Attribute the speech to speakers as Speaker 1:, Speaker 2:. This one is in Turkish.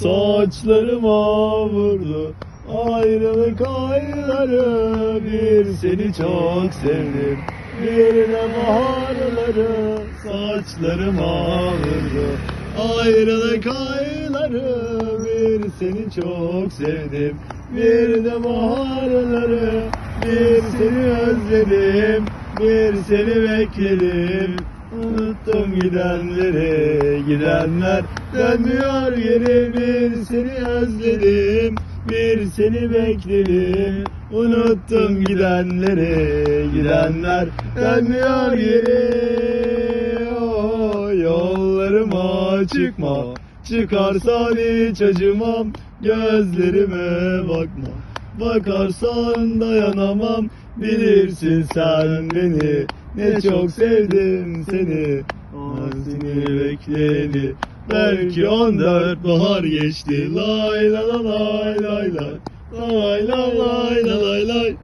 Speaker 1: Saçlarıma vurdu. Ayrılık ayları Bir seni çok sevdim. De baharları Saçlarıma vurdu. Ayrılık ayları Bir seni çok sevdim. Bir de baharları Bir seni özledim. Bir seni bekledim Unuttum gidenleri Gidenler. Dönmüyor geri Bir seni özledim Bir seni bekledim. Unuttum gidenleri Gidenler. Dönmüyor geri oh, Yollarıma çıkma Çıkarsan hiç acımam Gözlerime bakma Bakarsan dayanamam. Bilirsin sen beni. Ne çok sevdim seni. Ah seni bekledi. Belki 14 bahar geçti. Lay la la lay lay lay. Lay la la